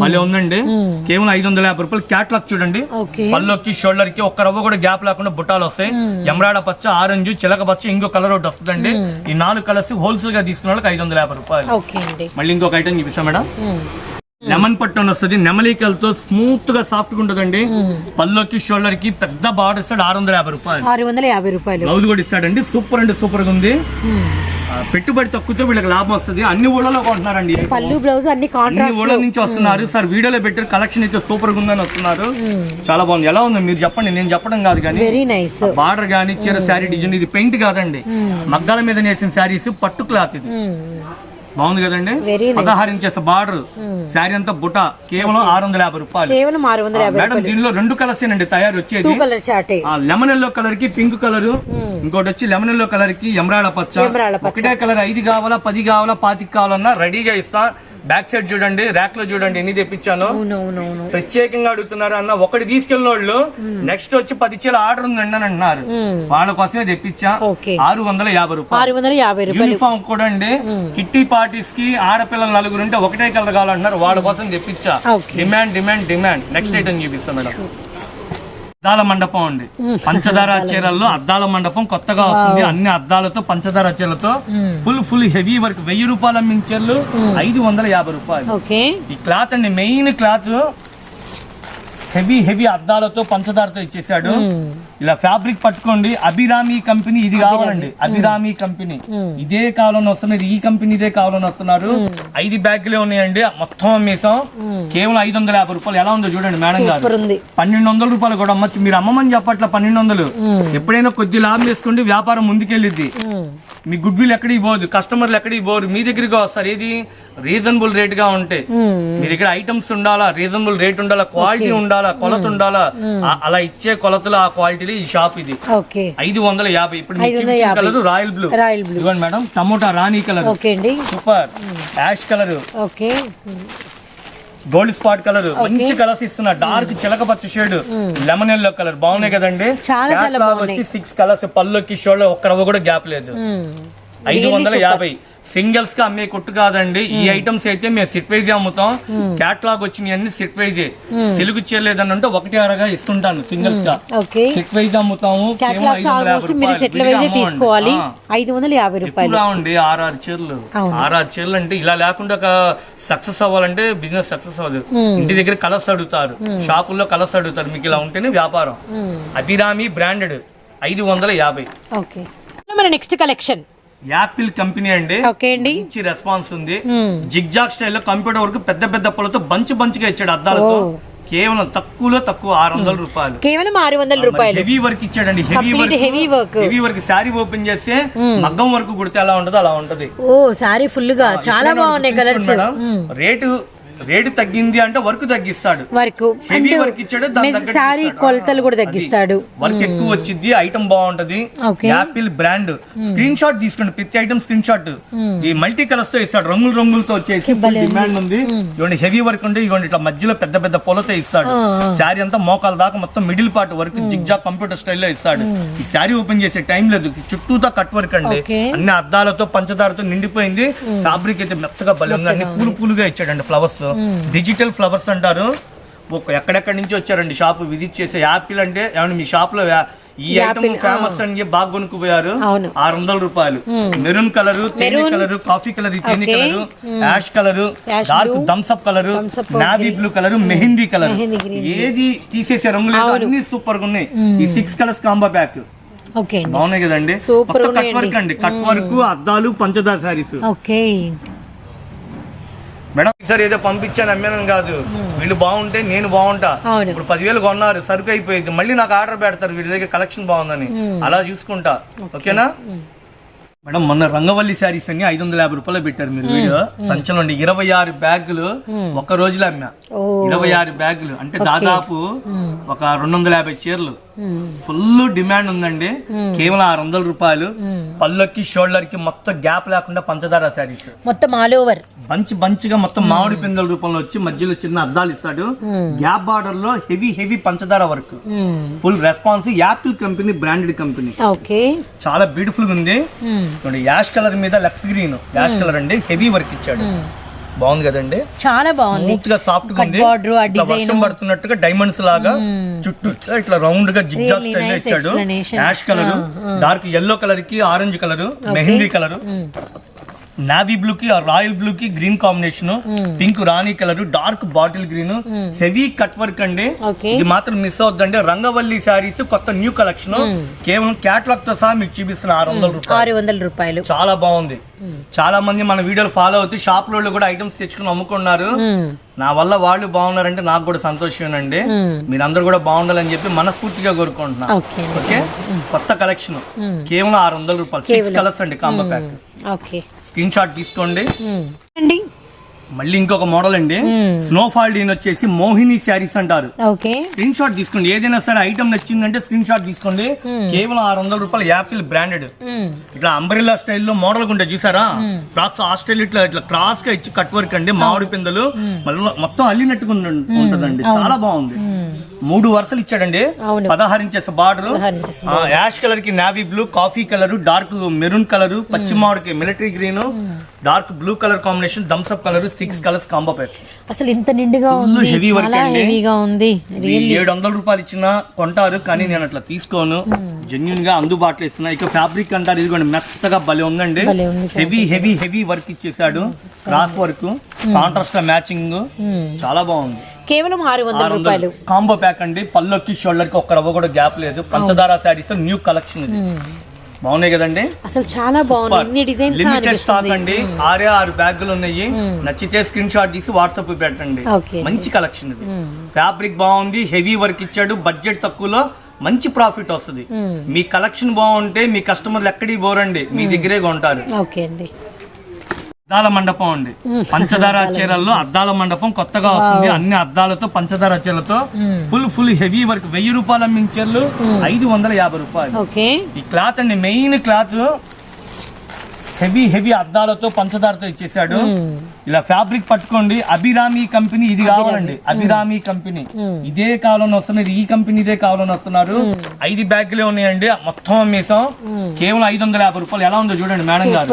భలే ఉందండి. కేవలం ఐదు వందల యాభై రూపాయలు క్యాట్లాగ్ చూడండి. ఓకే పళ్ళొకి షోల్డర్కి ఒక్క రవ్వ కూడా గ్యాప్ లేకుండా బుట్టాలు వస్తాయి. ఎమరాడ పచ్చ ఆరెంజ్ చిలక పచ్చ ఇంకో కలర్ ఒకటి వస్తుందండి. ఈ నాలుగు కలర్స్ హోల్సేల్గా తీసుకున్న వాళ్ళకి ఐదు వందల యాభై రూపాయలు. మళ్ళీ ఇంకొక ఐటమ్ చూపిస్తాం మేడం. లెమన్ పట్టు అని వస్తుంది. నెమలికలతో స్మూత్గా సాఫ్ట్గా ఉంటుందండి. పళ్ళొకి షోల్డర్కి పెద్ద బార్డర్ ఇస్తాడు ఆరు వందల యాభై రూపాయలు. ఆరు వందల యాభై రూపాయలు. కూడా ఇస్తాడండి. సూపర్ అండి సూపర్గా ఉంది పెట్టుబడి తక్కువతో వీళ్ళకి లాభం వస్తుంది. అన్ని ఊళ్ళలో కొంటున్నారండి. పళ్ళు బ్లౌజ్ అన్ని అన్ని ఊళ్ళ నుంచి వస్తున్నారు. సార్ వీడియోలో పెట్టారు. కలెక్షన్ అయితే సూపర్గా ఉందని వస్తున్నారు. చాలా బాగుంది. ఎలా ఉంది? మీరు చెప్పండి. నేను చెప్పడం కాదు కానీ వెరీ నైస్ బార్డర్ గానీ చీర శారీ డిజైన్ ఇది పెయింట్ కాదండి. మగ్గాల మీద నేసిన శారీస్ పట్టు క్లాత్ ఇది. బాగుంది కదండి. పదహారు ఇంచెస్ బార్డర్. శారీ అంతా బుట్ట కేవలం ఆరు వందల యాభై రూపాయలు. కేవలం ఆరు వందల యాభై మేడం దీనిలో రెండు కలర్స్ అండి తయారు వచ్చేది. కలర్ చాటే లెమన్ ఎల్లో కలర్కి పింక్ కలర్ ఇంకోటి వచ్చి లెమన్ ఎల్లో కలర్కి ఎమరాడ పచ్చ. ఒకటే కలర్ ఐదు కావాలా పది కావాలా పాతికి కావాలన్నా రెడీగా ఇస్తా. బ్యాక్ సైడ్ చూడండి ర్యాక్లో చూడండి ఎన్ని తెప్పించాను. ప్రత్యేకంగా అడుగుతున్నారు అన్న ఒకటి తీసుకెళ్ళిన వాళ్ళు నెక్స్ట్ వచ్చి పది చీల ఆర్డర్ ఉందండి అని అంటున్నారు. వాళ్ళ కోసమే తెప్పించా. ఆరు వందల యాభై రూపాయలు. యూనిఫామ్ కూడా అండి. కిట్టి పార్టీస్కి ఆడపిల్లలు నలుగురు ఉంటే ఒకటే కలర్ కావాలంటున్నారు. వాళ్ళ కోసం తెప్పించా. Demand demand demand next item చూపిస్తా మేడం. అద్దాల మండపం అండి. పంచదార చీరల్లో అద్దాల మండపం కొత్తగా వస్తుంది. అన్ని అద్దాలతో పంచదార చీరలతో ఫుల్ ఫుల్ హెవీ వర్క్. వెయ్యి రూపాయల చీరలు ఐదు వందల యాభై రూపాయలు. ఈ క్లాత్ అండి మెయిన్ క్లాత్ హెవీ హెవీ అద్దాలతో పంచదారతో ఇచ్చేసాడు ఇలా ఫ్యాబ్రిక్ పట్టుకోండి. అభిరామి కంపెనీ ఇది కావాలండి. అభిరామి కంపెనీ. ఇదే కావాలని వస్తున్నది ఈ కంపెనీ ఇదే కావాలని వస్తున్నారు. ఐదు బ్యాగులే ఉన్నాయండి. మొత్తం అమ్మేసాం కేవలం ఐదు వందల యాభై రూపాయలు. ఎలా ఉందో చూడండి మేడం గారు. పన్నెండు వందల రూపాయలు కూడా అమ్మచ్చు. మీరు అమ్మమని చెప్పట్ల పన్నెండు వందలు ఎప్పుడైనా కొద్ది లాభం చేసుకోండి వ్యాపారం ముందుకెళ్ళిద్ది. మీ గుడ్ విల్ ఎక్కడికి పోదు కస్టమర్లు ఎక్కడికి పోరు మీ దగ్గరికి వస్తారు. ఏది? రీజనబుల్ రేట్గా మ్మ్. మీ దగ్గర ఐటమ్స్ ఉండాలా? రీజనబుల్ రేట్ ఉండాలా? క్వాలిటీ ఉండాలా? కొలత ఉండాలా? అలా ఇచ్చే కొలతలు ఆ క్వాలిటీ ఈ షాప్ ఇది. ఐదు వందల యాభై. ఇప్పుడు. Colour royal blue. Royal blue. ఇవ్వండి మేడం టమోటా రాణి కలర్. ఓకే అండి. Super. Ash colour. Okay. Gold Spot colour మంచి కలర్స్ ఇస్తున్నా డార్క్ చిలక పచ్చ షేడ్ లెమన్ ఎల్లో కలర్. బాగున్నాయి కదండి. వచ్చి సిక్స్ కలర్స్ పళ్ళుకి షోల్డర్ ఒక్క రవ్వ కూడా గ్యాప్ లేదు. ఐదు వందల యాభై. సింగిల్స్గా అమ్మే కొట్టు కాదండి. ఈ ఐటమ్స్ అయితే మేము సిట్ వైజ్ అమ్ముతాం. క్యాట్లాగ్ వచ్చినాయి అన్ని సిట్ వైజ్ సిలుగు చేయలేదని అంటే ఒకటి అరగా ఇస్తుంటాను సింగిల్స్గా. సిట్ వైజ్ అమ్ముతాము. కేవలం క్యాట్లాగ్స్ 550 ఆల్మోస్ట్ మీరు రూపాయలు. సెట్ల విడిగా వైజే అమ్మమండి. తీసుకోవాలి. ఐదు వందల యాభై రూపాయలు. ఎక్కువ రావండి ఆర్ఆర్ చీరలు. ఆర్ఆర్ చీరలు అంటే ఇలా లేకుండా ఒక సక్సెస్ అవ్వాలంటే బిజినెస్ సక్సెస్ అవ్వదు. ఇంటి దగ్గర కలర్స్ అడుగుతారు. షాపుల్లో కలర్స్ అడుగుతారు. మీకు ఇలా ఉంటేనే వ్యాపారం. అభిరామి బ్రాండెడ్ ఐదు వందల యాభై. ఓకే మన నెక్స్ట్ కలెక్షన్ యాపిల్ కంపెనీ అండి. ఓకే అండి. మంచి రెస్పాన్స్ ఉంది. జిగ్జాగ్ స్టైల్లో కంప్యూటర్ వరకు పెద్ద పెద్ద పొలతో బంచ్ బంచ్గా ఇచ్చాడు అద్దాలతో. కేవలం తక్కువలో తక్కువ ఆరు వందల రూపాయలు. కేవలం ఆరు వందల రూపాయలు. హెవీ వర్క్ ఇచ్చాడండి. Heavy work heavy work. Heavy work. Sari open చేస్తే మగ్గం వరకు కుడితే ఎలా ఉంటుందో అలా ఉంటది. ఓ సారీ ఫుల్గా చాలా బాగున్నాయి కలర్స్. రేటు రేటు తగ్గింది అంటే వర్క్ తగ్గిస్తాడు. వర్క్. హెవీ వర్క్ ఇచ్చాడు సారీ. కొలతలు కూడా. తగ్గిస్తాడు. వర్క్ ఎక్కువ వచ్చింది ఐటమ్ బాగుంటది. యాపిల్ బ్రాండ్ స్క్రీన్ షాట్ తీసుకోండి ప్రతి ఐటమ్ స్క్రీన్ షాట్ ఈ మల్టీ కలర్స్తో ఇస్తాడు రంగులు రంగులతో వచ్చేసి డిమాండ్ ఉంది. ఇవ్వండి హెవీ వర్క్ ఉంది. ఇవ్వండి ఇట్లా మధ్యలో పెద్ద పెద్ద పొలతో ఇస్తాడు. శారీ అంతా మోకాల దాకా మొత్తం middle part work zigzag computer స్టైల్లో ఇస్తాడు. ఈ శారీ ఓపెన్ చేసే టైం లేదు. చుట్టూతా కట్ వర్క్ అండి. అన్ని అద్దాలతో పంచదారతో నిండిపోయింది. ఫ్యాబ్రిక్ అయితే మెత్తగా బలి ఉంది. అన్ని పూలు పూలుగా ఇచ్చాడండి ఫ్లవర్స్ డిజిటల్ ఫ్లవర్స్ అంటారు. ఒక ఎక్కడెక్కడి నుంచి వచ్చారండి షాప్? విజిట్ చేసే యాపిల్ అంటే ఏమన్నా మీ షాప్లో ఈ ఐటమ్ ఫేమస్ అని బాగా కొనుక్కుపోయారు. ఆరు వందల రూపాయలు. మెరూన్ కలర్ తేనె. కలర్ కాఫీ కలర్ తేనె. Colour ash colour dark. Thums Up colour navy. Blue colour mehndi colour. ఏది తీసేసే రంగు లేదు అవును. అన్ని సూపర్గా ఉన్నాయి. ఈ సిక్స్ కలర్స్ కాంబో అండి. బాగున్నాయి కదండి. కట్. వర్క్ అండి. కట్ వర్క్ అద్దాలు పంచదార ఓకే. మేడం ఈసారి ఏదో పంపించాను అమ్మాను కాదు. వీళ్ళు బాగుంటే నేను బాగుంటా. ఇప్పుడు పదివేలు కొన్నారు సరుకు అయిపోయింది. మళ్ళీ నాకు ఆర్డర్ పెడతారు వీళ్ళ దగ్గర కలెక్షన్ బాగుందని. అలా చూసుకుంటా. ఓకేనా? మేడం మొన్న రంగవల్లి శారీస్ అని ఐదు వందల యాభై రూపాయలు పెట్టారు మీరు వీడియో. సంచలండి ఇరవై ఆరు బ్యాగులు ఒక రోజులో అమ్మా. ఇరవై ఆరు బ్యాగులు. అంటే దాదాపు ఒక రెండు వందల యాభై చీరలు. ఫుల్ డిమాండ్ ఉందండి. కేవలం ఆరు వందల రూపాయలు. పళ్ళకి షోల్డర్కి మొత్తం గ్యాప్ లేకుండా పంచదార శారీస్. మొత్తం ఆల్ ఓవర్ బంచ్ బంచ్గా మొత్తం మామిడి పిందెల రూపంలో వచ్చి మధ్యలో చిన్న అద్దాలు ఇస్తాడు. గ్యాప్ బార్డర్లో హెవీ హెవీ పంచదార work. Full response Apple company branded company. Okay. చాలా బ్యూటిఫుల్గా ఉంది. యాష్ కలర్ మీద లక్స్ గ్రీన్. యాష్ కలర్ అండి. హెవీ వర్క్ ఇచ్చాడు. బాగుంది కదండి. చాలా బాగుంది. సాఫ్ట్గా ఉంది. వర్షం పడుతున్నట్టుగా డైమండ్స్ లాగా చుట్టూ ఇట్లా రౌండ్గా జిగ్జాగ్ స్టైల్ ఇచ్చాడు. యాష్ కలర్ డార్క్ ఎల్లో కలర్కి orange colour mehndi colour navy blue కి రాయల్ బ్లూ కి గ్రీన్ కాంబినేషన్ పింక్ రాణి colour dark bottle green heavy cut work అండి. ఇది మాత్రం మిస్ అవుద్దండి రంగవల్లి శారీస్ కొత్త న్యూ కలెక్షన్ కేవలం క్యాట్లాగ్తో సహా మీకు చూపిస్తున్న ఆరు వందల రూపాయలు. ఆరు వందల రూపాయలు. చాలా బాగుంది. చాలా మంది మన వీడియోలు ఫాలో అవుతూ షాప్లో కూడా ఐటమ్స్ తెచ్చుకుని అమ్ముకున్నారు. మ్మ్. నా వల్ల వాళ్ళు బాగున్నారంటే నాకు కూడా సంతోషమేనండి. మీరందరూ కూడా బాగుండాలని చెప్పి మనస్ఫూర్తిగా కోరుకుంటున్నా. ఓకే ఓకే కొత్త కలెక్షన్ కేవలం ఆరు వందల రూపాయలు. సిక్స్ కలర్స్ అండి combo pack okay screen shot తీసుకోండి. అండి. మళ్ళీ ఇంకొక మోడల్ అండి. మ్మ్. స్నోఫాల్ డీన్ వచ్చేసి మోహిని శారీస్ అంటారు. ఓకే. స్క్రీన్ షాట్ తీసుకోండి. ఏదైనా సరే ఐటమ్ నచ్చిందంటే స్క్రీన్ షాట్ తీసుకోండి. కేవలం ఆరు వందల రూపాయలు యాపిల్ బ్రాండెడ్. ఇట్లా అంబ్రెల్లా స్టైల్లో మోడల్ ఉంటాయి చూసారా? ఫ్రాక్స్ ఆస్ట్రేలియా ఇట్లా ఇట్లా క్రాస్గా ఇచ్చి కట్ వర్క్ అండి. మామిడి పిందలు. మళ్ళీ మొత్తం అల్లినట్టుగా ఉంటదండి. చాలా బాగుంది. మూడు వరుసలు ఇచ్చాడండి. పదహారు ఇంచెస్ బార్డర్. 16 inches యాష్ కలర్కి navy blue coffee colour dark maroon colour పచ్చి మామిడికి military green dark blue colour combination Thums Up colour six colours combo pack అసలు ఇంత నిండుగా ఉంది. work చాలా అండి. హెవీగా ఉంది. ఏడు వందల రూపాయలు ఇచ్చినా కొంటారు కానీ నేను అట్లా తీసుకోను. జెన్యున్గా అందుబాటులో ఇస్తున్నా. ఇక ఫ్యాబ్రిక్ అంటారు ఇదిగోండి మెత్తగా భలే ఉందండి. హెవీ హెవీ హెవీ వర్క్ ఇచ్చేసాడు క్రాస్ వర్క్ కాంట్రాస్ట్ మ్యాచింగ్ చాలా బాగుంది. కేవలం ఆరు వందల రూపాయలు. కాంబో ప్యాక్ అండి. పళ్ళొక్కి షోల్డర్కి ఒక్క రవ్వ కూడా గ్యాప్ లేదు. పంచదార శారీస్ న్యూ కలెక్షన్ ఇది. బాగున్నాయి కదండి? అసలు చాలా బాగుంది లిమిటెడ్ స్టాక్ అండి. ఆరే ఆరు బ్యాగులు ఉన్నాయి. నచ్చితే స్క్రీన్ షాట్ తీసి వాట్సాప్ పెట్టండి. మంచి కలెక్షన్ ఇది. ఫ్యాబ్రిక్ బాగుంది హెవీ వర్క్ ఇచ్చాడు బడ్జెట్ తక్కువలో మంచి ప్రాఫిట్ వస్తుంది. మీ కలెక్షన్ బాగుంటే మీ కస్టమర్లు ఎక్కడికి పోరండి? మీ దగ్గరే కొంటారు. ఓకే అండి. అద్దాల మండపం అండి. పంచదార చీరల్లో అద్దాల మండపం కొత్తగా వస్తుంది. అన్ని అద్దాలతో పంచదార చీరలతో ఫుల్ ఫుల్ హెవీ వర్క్. వెయ్యి రూపాయలు అమ్మిన చీరలు ఐదు వందల యాభై రూపాయలు. ఈ క్లాత్ అండి మెయిన్ క్లాత్ హెవీ హెవీ అద్దాలతో పంచదారతో ఇచ్చేసాడు ఇలా ఫ్యాబ్రిక్ పట్టుకోండి. అభిరామి కంపెనీ ఇది కావాలండి. అభిరామి కంపెనీ. ఇదే కావాలని వస్తున్నారు. ఈ కంపెనీ ఇదే కావాలని వస్తున్నారు. ఐదు బ్యాగులే ఉన్నాయండి. మొత్తం అమ్మేసాం కేవలం ఐదు వందల యాభై రూపాయలు. ఎలా ఉందో చూడండి మేడం గారు.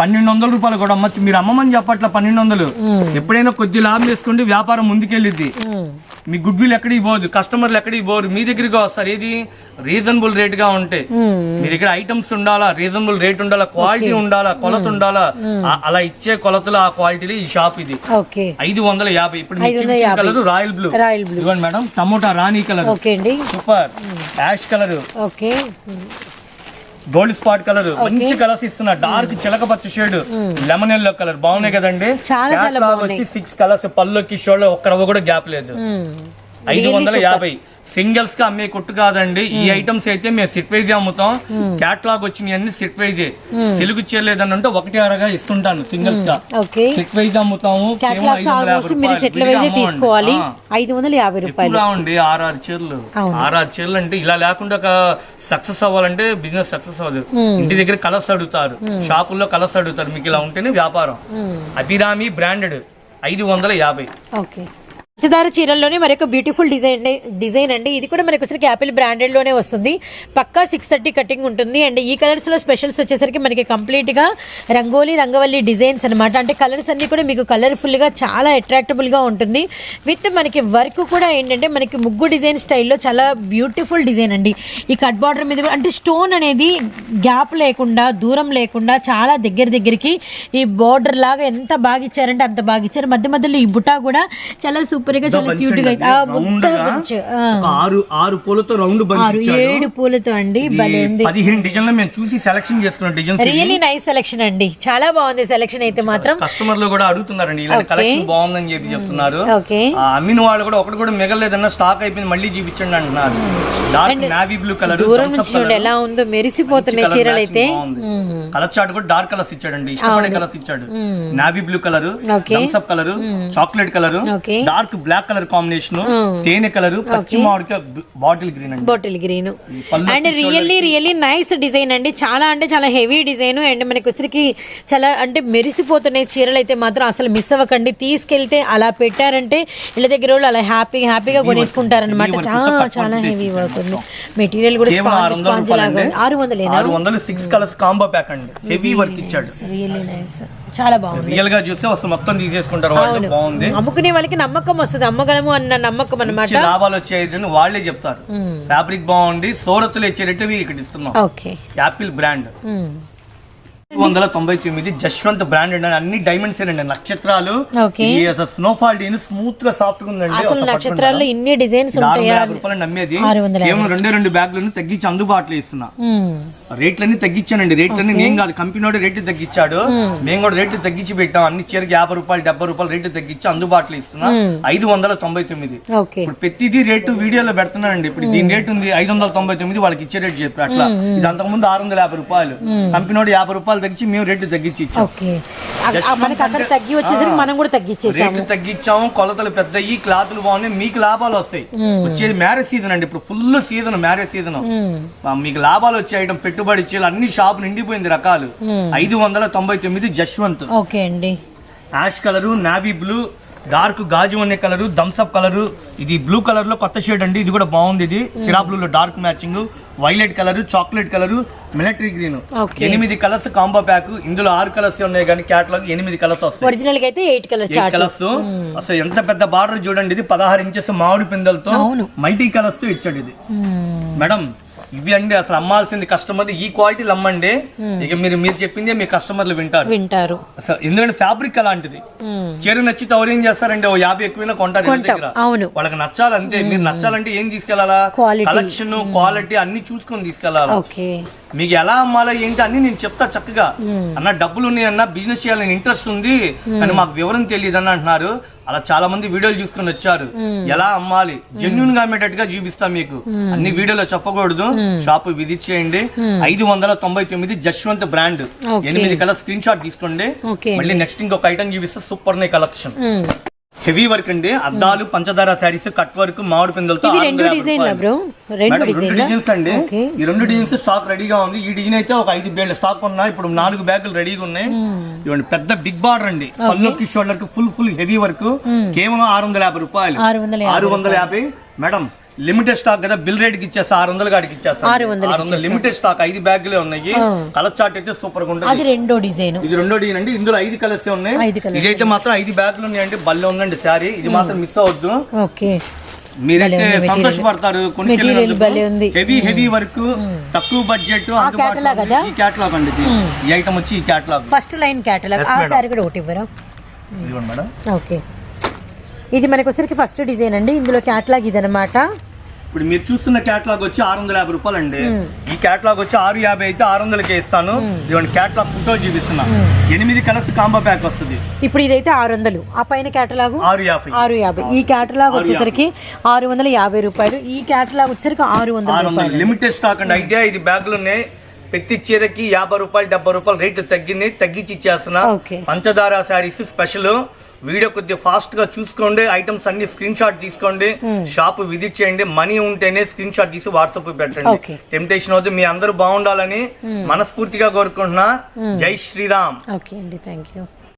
పన్నెండు వందల రూపాయలు కూడా అమ్మచ్చు. మీరు అమ్మమని చెప్పట్ల పన్నెండు వందలు. ఎప్పుడైనా కొద్ది లాభం వేసుకోండి. వ్యాపారం ముందుకెళ్ళిద్ది. మీ గుడ్ విల్ ఎక్కడికి పోదు. కస్టమర్లు ఎక్కడికి పోరు. మీ దగ్గరికి వస్తారు. ఏది? రీజనబుల్ రేట్గా ఉంటే. మీ దగ్గర ఐటమ్స్ ఉండాలా? రీజనబుల్ రేట్ ఉండాలా? క్వాలిటీ ఉండాలా? కొలత ఉండాలా? అలా ఇచ్చే కొలతలు ఆ ఈ షాప్ ఇది. ఐదు వందల యాభై. ఇప్పుడు. Colour royal blue royal blue ఇవ్వండి మేడం టమోటా రాణి కలర్ ఓకే అండి. Super. Ash colour okay. Gold Spot colour మంచి కలర్స్ ఇస్తున్నా డార్క్ చిలక పచ్చ షేడ్ లెమన్ ఎల్లో కలర్ బాగున్నాయి కదండి. వచ్చి సిక్స్ కలర్స్ పళ్ళుకి షోల్డర్ ఒక్క రవ్వ కూడా గ్యాప్ లేదు. ఐదు వందల యాభై. సింగిల్స్గా అమ్మే కొట్టు కాదండి. ఈ ఐటమ్స్ అయితే మేము సిట్ వైజ్ అమ్ముతాం. క్యాట్లాగ్ వచ్చినాయి అన్ని సిట్ వైజ్ సిలుగు చేయలేదని అంటే ఒకటి అరగా ఇస్తుంటాను సింగిల్స్గా. సిట్ వైజ్ అమ్ముతాము. తీసుకోవాలి. ఐదు వందల యాభై రూపాయలు. ఆర్ఆర్ చీరలు. ఆర్ఆర్ చీరలు అంటే ఇలా లేకుండా ఒక సక్సెస్ అవ్వాలంటే బిజినెస్ సక్సెస్ అవ్వదు. ఇంటి దగ్గర కలర్స్ అడుగుతారు. షాపుల్లో కలర్స్ అడుగుతారు. మీకు ఇలా ఉంటేనే వ్యాపారం. అభిరామి బ్రాండెడ్ ఐదు వందల యాభై. ఓకే. పంచదార చీరల్లోనే మరొక బ్యూటిఫుల్ డిజైన్ డిజైన్ అండి. ఇది కూడా మనకు వచ్చరికి యాపిల్ బ్రాండెడ్లోనే వస్తుంది. పక్కా సిక్స్ థర్టీ కటింగ్ ఉంటుంది. అండ్ ఈ కలర్స్లో స్పెషల్స్ వచ్చేసరికి మనకి కంప్లీట్గా రంగోలీ రంగవల్లి డిజైన్స్ అన్నమాట. అంటే కలర్స్ అన్ని కూడా మీకు కలర్ఫుల్గా చాలా అట్రాక్టబుల్గా ఉంటుంది. విత్ మనకి వర్క్ కూడా ఏంటంటే మనకి ముగ్గు డిజైన్ స్టైల్లో చాలా బ్యూటిఫుల్ డిజైన్ అండి. ఈ కట్ బార్డర్ మీద కూడా- అంటే స్టోన్ అనేది గ్యాప్ లేకుండా దూరం లేకుండా చాలా దగ్గర దగ్గరికి ఈ బార్డర్ లాగా ఎంత బాగా ఇచ్చారంటే అంత బాగా ఇచ్చారు. మధ్య మధ్యలో ఈ బుటా కూడా చాలా సూపర్ గా చాలా క్యూట్గా ఆరు ఆరు పూలతో రౌండ్ ఆరు ఏడు పూలతో అండి పదిహేను డిజైన్లు మేము చూసి సెలక్షన్ చేసుకున్న డిజైన్స్ రియలీ నైస్ సెలెక్షన్ అండి. చాలా బాగుంది సెలెక్షన్ అయితే మాత్రం. కస్టమర్లు కూడా అడుగుతున్నారండి ఇలాంటి. కలెక్షన్ బాగుందని చెప్పి చెప్తున్నారు. అమ్మిన వాళ్ళు కూడా ఒకటి కూడా మిగలేదన్నా స్టాక్ అయిపోయింది మళ్ళీ చూపించండి అంటున్నారు. డార్క్ నావీ బ్లూ కలర్ దూరం నుంచి ఎలా ఉందో మెరిసిపోతున్నాయి చీరలు అయితే. కలర్ చార్ట్ కూడా డార్క్ కలర్స్ ఇచ్చాడండి ఇష్టపడే కలర్స్ ఇచ్చాడు. Navy blue colour Okay. Thums Up colour chocolate colour. Dark black colour combination. తేనె కలర్ పచ్చి మామిడికాయ బాటిల్ గ్రీన్ అండి. Bottle green. And really really nice design అండి. చాలా అంటే చాలా హెవీ డిజైన్. అండ్ మనకి వచ్చరికి చాలా అంటే మెరిసిపోతున్నాయి చీరలు అయితే మాత్రం అసలు మిస్ అవ్వకండి. తీసుకెళ్తే అలా పెట్టారంటే ఇళ్ళ దగ్గర వాళ్ళు అలా హ్యాపీ హ్యాపీగా కొనేసుకుంటారనమాట చాలా చాలా హెవీ వర్క్ ఉంది. మెటీరియల్ కూడా ఆరు స్పాంజ్ వందల స్పాంజ్ లాగా. ఆరు సిక్స్ కలర్స్ కాంబో ప్యాక్ అండి. హెవీ వర్క్ ఇచ్చాడు. రియల్లీ నైస్ చాలా బాగుంది. రియల్గా చూస్తే మొత్తం తీసేసుకుంటారు బాగుంది. అమ్ముకునే వాళ్ళకి నమ్మకం వస్తుంది అమ్మగలము అన్న నమ్మకం అన్నమాట. మంచి లాభాలు వచ్చేది వాళ్ళే చెప్తారు. ఫ్యాబ్రిక్ బాగుంది సూరత్లో ఇచ్చే రేటు ఇక్కడ ఇస్తున్నాం. Apple brand. రెండు వందల తొంభై తొమ్మిది జశ్వంత్ బ్రాండ్ అండి అన్ని డైమండ్స్ అండి నక్షత్రాలు. స్నోఫాల్ డీన్ స్మూత్గా సాఫ్ట్గా ఉందండి. అసలు నక్షత్రాల్లో ఇన్ని డిజైన్స్ రూపాయలు నమ్మేది. కేవలం రెండే రెండు బ్యాగులను తగ్గించి అందుబాటులో ఇస్తున్నా. రేట్లన్నీ తగ్గించానండి. రేట్లన్నీ నేను కాదు కంపెనీ వాడు రేట్లు తగ్గించాడు. మేము కూడా రేట్లు తగ్గించి పెట్టాం. అన్ని చీరకి యాభై రూపాయలు డెబ్బై రూపాయలు రేట్లు తగ్గించి అందుబాటులో ఇస్తున్నా. ఐదు వందల తొంభై తొమ్మిది. ఇప్పుడు ప్రతిదీ రేటు వీడియోలో పెడుతున్నానండి. ఇప్పుడు దీని రేట్ ఉంది ఐదు వందల తొంభై తొమ్మిది వాళ్ళకి ఇచ్చే రేట్ చెప్పి అట్లా ఇది అంతకుముందు ఆరు వందల యాభై రూపాయలు. కంపెనీ యాభై రూపాయలు తగ్గించి మేము రేట్లు తగ్గించి ఇచ్చాం. ఓకే. అ- ఆ మనకి అక్కడ తగ్గి వచ్చేసరికి మనం కూడా తగ్గించేసాము రేట్లు తగ్గించాము కొలతలు పెద్దయి క్లాతులు బాగున్నాయి మీకు లాభాలు వస్తాయి. వచ్చేది మ్యారేజ్ సీజన్ అండి ఇప్పుడు ఫుల్ సీజన్ మ్యారేజ్ సీజన్. మీకు లాభాలు వచ్చే ఐటమ్ పెట్టుబడి ఇచ్చే అన్ని షాప్ నిండిపోయింది రకాలు. ఐదు వందల తొంభై తొమ్మిది జశ్వంత్. ఓకే అండి. Ash colour navy blue dark గాజు అనే కలరు థమ్స్అప్ కలరు ఇది బ్లూ కలర్లో కొత్త షేడ్ అండి ఇది కూడా బాగుంది ఇది. సిరా బ్లూ లో dark matching violet colour chocolate colour military green. ఎనిమిది కలర్స్ కాంబో ప్యాక్ ఇందులో ఆరు కలర్స్ ఉన్నాయి కానీ క్యాటలాగ్ ఎనిమిది కలర్స్ వస్తాయి. ఒరిజినల్కి అయితే eight colour eight chart. Colours. అసలు ఎంత పెద్ద బార్డర్ చూడండి ఇది పదహారు ఇంచెస్ మామిడి పిందలతో. మల్టీ కలర్స్తో ఇచ్చాడు ఇది. మేడం ఇవి అండి అసలు అమ్మాల్సింది కస్టమర్ ఈ క్వాలిటీలు అమ్మండి. ఇక మీరు మీరు చెప్పిందే మీ కస్టమర్లు వింటారు. వింటారు. అసలు ఎందుకంటే ఫ్యాబ్రిక్ అలాంటిది. చీర నచ్చితే ఎవరు ఏం చేస్తారండి? ఓ యాభై ఎక్కువైనా కొంటారు దగ్గర. అవును. వాళ్ళకి నచ్చాలంతే. మీరు నచ్చాలంటే ఏం తీసుకెళ్ళాలా. కలెక్షన్ క్వాలిటీ అన్ని చూసుకొని తీసుకెళ్ళాలా మీకు ఎలా అమ్మాలా ఏంటి అన్ని నేను చెప్తా చక్కగా. అన్న డబ్బులు ఉన్నాయి అన్న బిజినెస్ చేయాలని ఇంట్రెస్ట్ ఉంది. కానీ మాకు వివరం తెలియదు అని అంటున్నారు. అలా చాలా మంది వీడియోలు చూసుకొని వచ్చారు. ఎలా అమ్మాలి? జెన్యున్గా అమ్మేటట్టుగా చూపిస్తా మీకు. అన్ని వీడియోలో చెప్పకూడదు. షాప్ విజిట్ చేయండి ఐదు వందల తొంభై తొమ్మిది జశ్వంత్ బ్రాండ్. ఎనిమిది కలర్ స్క్రీన్ షాట్ తీసుకోండి మళ్ళీ నెక్స్ట్ ఇంకొక ఐటమ్ చూపిస్తే సూపర్ నే కలెక్షన్. హెవీ వర్క్ అండి. అద్దాలు పంచదార శారీస్ కట్ వర్క్ మామిడి పిందలతో రెండు డిజైన్ల. బ్రో? రెండు డిజైన్స్ అండి. ఈ రెండు డిజైన్స్ స్టాక్ రెడీగా ఉంది. ఈ డిజైన్ అయితే ఒక ఐదు బేళ్ళ స్టాక్ ఉన్నా ఇప్పుడు నాలుగు బ్యాగులు రెడీగా ఉన్నాయి. ఇవ్వండి పెద్ద బిగ్ బార్డర్ అండి. పళ్ళుకి షోల్డర్కి ఫుల్ ఫుల్ హెవీ వర్క్ కేవలం ఆరు వందల యాభై రూపాయలు. ఆరు వందల యాభై. మేడం లిమిటెడ్ స్టాక్ కదా బిల్ రేట్కి ఇచ్చేస్తా ఆరు వందల కాడికి ఇచ్చేస్తా. ఆరు వందల లిమిటెడ్ స్టాక్ ఐదు బ్యాగులే ఉన్నాయి. కలర్ చార్ట్ అయితే సూపర్గా ఉంటుంది. అది రెండో డిజైన్. ఇది రెండో డిజైన్ అండి. ఇందులో ఐదు కలర్స్ ఉన్నాయి. ఇదైతే మాత్రం ఐదు బ్యాగులు ఉన్నాయండి. బల్లె ఉందండి శారీ. ఇది మాత్రం మిస్ అవద్దు ఓకే. మీరైతే సంతోషపడతారు. ఉంది. హెవీ హెవీ వర్క్ తక్కువ బడ్జెట్? ఈ క్యాటలాగ్ అండి ఈ ఐటమ్ వచ్చి ఈ క్యాటలాగ్ ఫస్ట్ లైన్ ఆ కూడా ఒకటి ఇవ్వరా? ఇదిగోండి మేడం ఓకే. ఇది మనకి వచ్చరికి ఫస్ట్ డిజైన్ అండి. ఇందులో క్యాటలాగ్ ఇది అనమాట ఇప్పుడు మీరు చూస్తున్న క్యాటలాగ్ వచ్చి ఆరు వందల యాభై రూపాయలు అండి ఈ క్యాటలాగ్ వచ్చి ఆరు యాభై అయితే ఆరు వందలకే ఇస్తాను. ఇదిగోండి క్యాటలాగ్ ఫోటో చూపిస్తున్నా. ఎనిమిది కలర్స్ కాంబో ప్యాక్ వస్తుంది. ఇప్పుడు ఇదైతే ఆరు వందలు. ఆ పైన క్యాటలాగు ఆరు యాభై. ఆరు యాభై. ఈ క్యాటలాగ్ వచ్చేసరికి ఆరు వందల యాభై రూపాయలు. ఈ క్యాటలాగ్ వచ్చేసరికి ఆరు వందల లిమిటెడ్ స్టాక్ అండి. అయితే ఇది బ్యాగులు ఉన్నాయి. ప్రతి చీరకి యాభై రూపాయలు డెబ్బై రూపాయలు రేట్లు తగ్గినాయి తగ్గించి ఇచ్చేస్తున్నా. పంచదార శారీస్ స్పెషల్ వీడియో కొద్దిగా ఫాస్ట్గా చూసుకోండి. ఐటమ్స్ అన్ని స్క్రీన్ షాట్ తీసుకోండి. షాప్ విజిట్ చేయండి. మనీ ఉంటేనే స్క్రీన్ షాట్ తీసి వాట్సాప్ పెట్టండి. టెంప్టేషన్ అవుతుంది మీ అందరూ బాగుండాలని మనస్ఫూర్తిగా కోరుకుంటున్నా. జై శ్రీరామ్. ఓకే అండి. Thank you